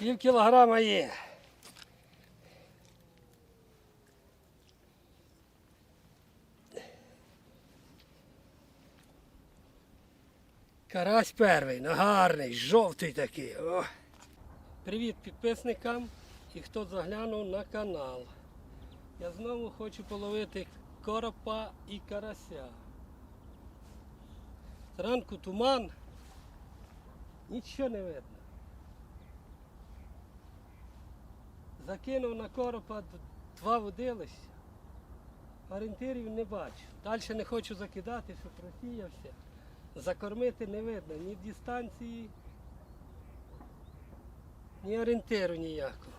Пів кілограма є. Карась перший, ну гарний, жовтий такий. О. Привіт підписникам і хто заглянув на канал. Я знову хочу половити коропа і карася. Зранку туман, нічого не видно. Закинув на коропа два водилища. Орієнтирів не бачу. Далі не хочу закидати, щоб розсіявся. Закормити не видно ні дистанції, ні орієнтиру ніякого.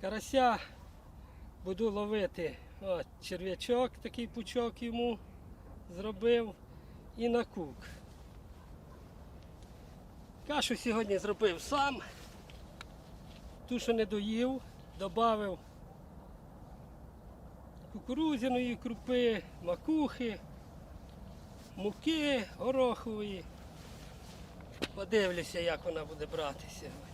Карася буду ловити О, черв'ячок, такий пучок йому зробив і на кук. Кашу сьогодні зробив сам. Ту, що не доїв, додав кукурудзяної крупи, макухи, муки горохової. Подивлюся, як вона буде брати сьогодні.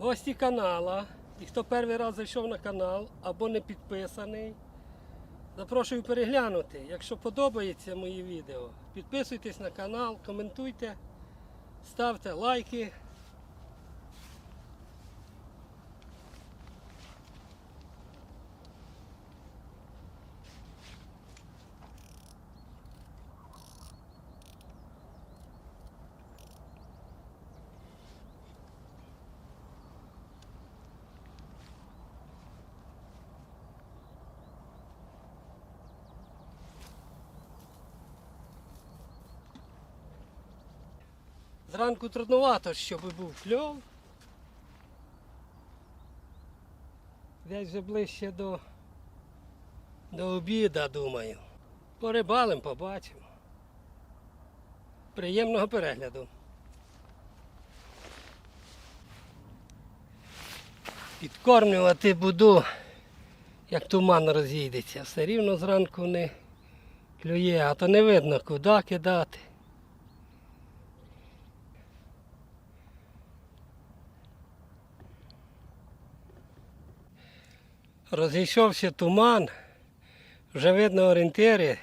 Гості канала. І хто перший раз зайшов на канал або не підписаний, запрошую переглянути. Якщо подобається мої відео, підписуйтесь на канал, коментуйте, ставте лайки. Зранку трудновато, щоб був кльов. Десь вже ближче до, до обіда, думаю. Порибалим, побачимо. Приємного перегляду. Підкормлювати буду, як туман розійдеться. Все рівно зранку не клює, а то не видно, куди кидати. Розійшовся туман, вже видно орієнтири,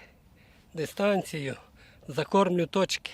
дистанцію, закормлю точки.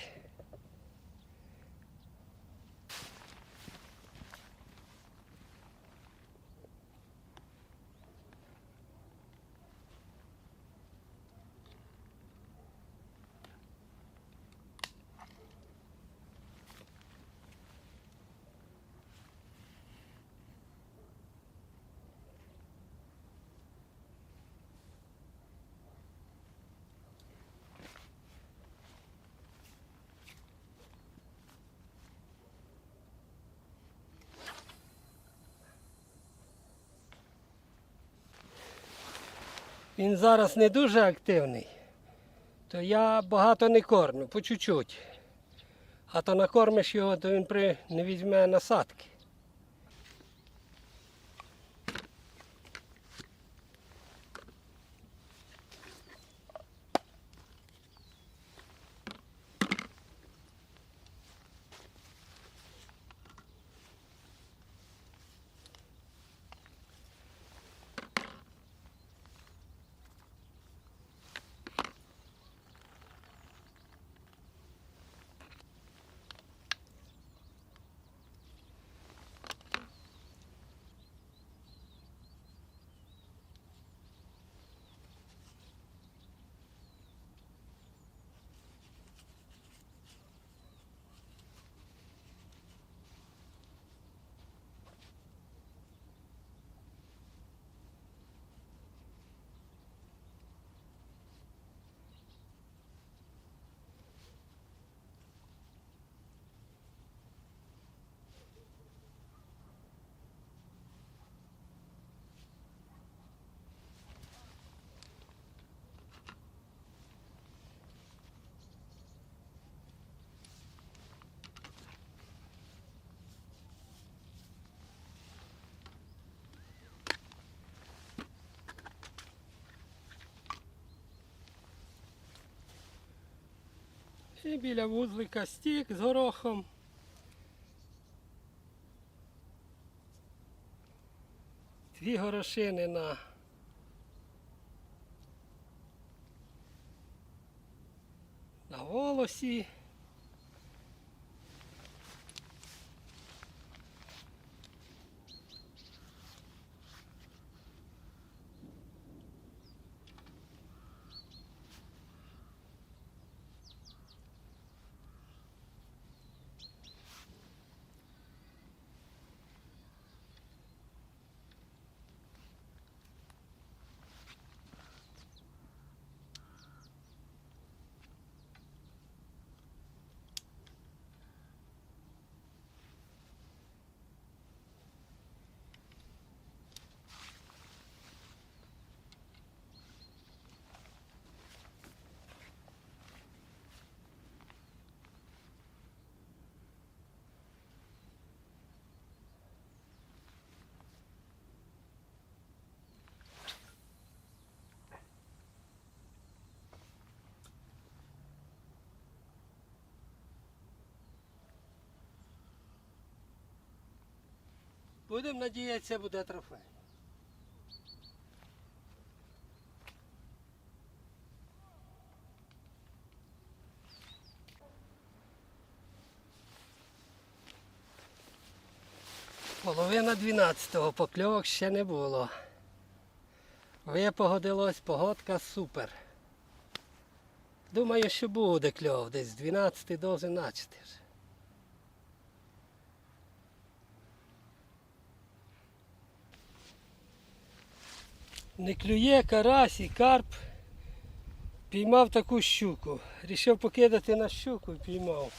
Він зараз не дуже активний, то я багато не кормлю, по чуть-чуть. А то накормиш його, то він при... не візьме насадки. І біля вузлика стік з горохом. Дві горошини на на волосі. Будемо надіятися, буде трофей. Половина 12-го покльовок ще не було. Випогодилось, погодка супер. Думаю, що буде кльов, десь з 12 до 11. вже. Не клює карась і карп. Піймав таку щуку. Рішив покидати на щуку і піймав.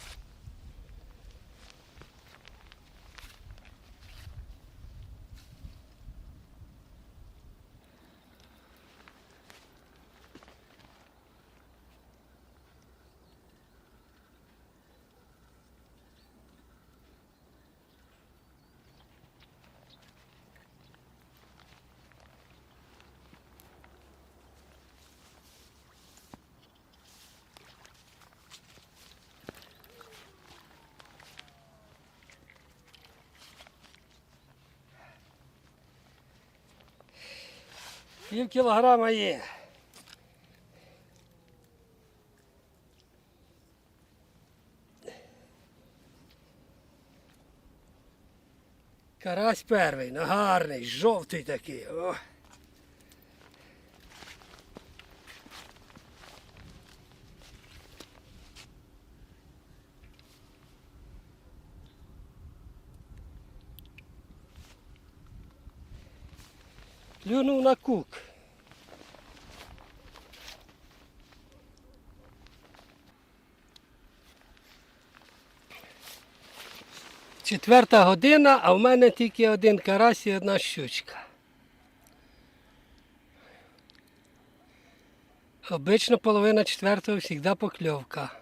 Пів кілограма є. Карась перший, нагарний, жовтий такий. О. Плюнув на кук. Четверта година, а в мене тільки один карась і одна щучка. Обично половина четвертого завжди покльовка.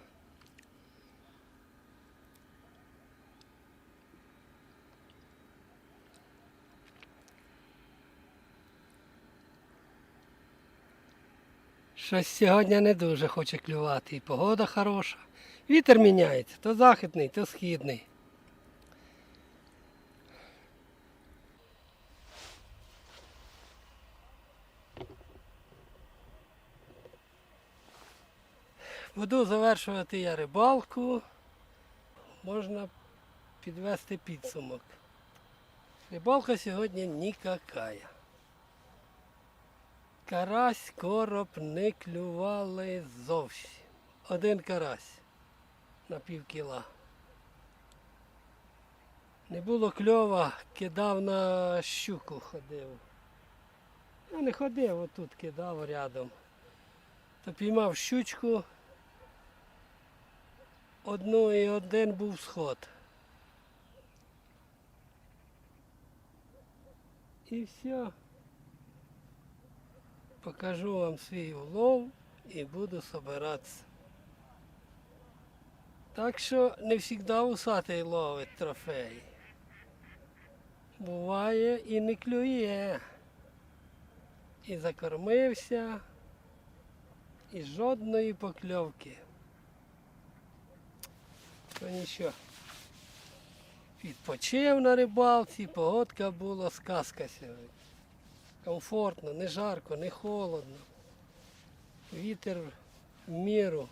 Щось сьогодні не дуже хоче клювати. І погода хороша. Вітер міняється, то західний, то східний. Буду завершувати я рибалку. Можна підвести підсумок. Рибалка сьогодні нікакая. Карась, короб не клювали зовсім. Один карась на пів кіла. Не було кльова, кидав на щуку ходив. Я не ходив, отут кидав рядом. То піймав щучку. Одну і один був сход. І все. Покажу вам свій улов і буду собиратися. Так що не завжди усатий ловить трофей. Буває і не клює. І закормився, і жодної покльовки. Ну нічого. Відпочив на рибалці, погодка була, сказка сьогодні. Комфортно, не жарко, не холодно. Вітер в міру.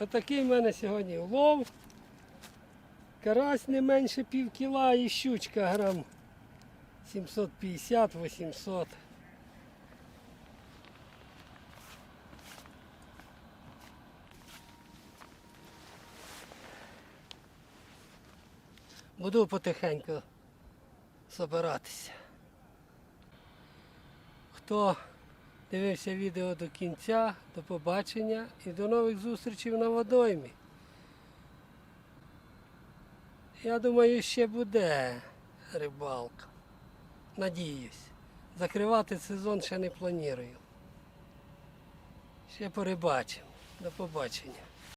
Отакий в мене сьогодні улов. Карась не менше пів кіла і щучка грам 750-800. Буду потихеньку збиратися. Хто дивився відео до кінця, до побачення і до нових зустрічей на водоймі. Я думаю, ще буде рибалка. Надіюсь. Закривати сезон ще не планую. Ще порибачимо. До побачення.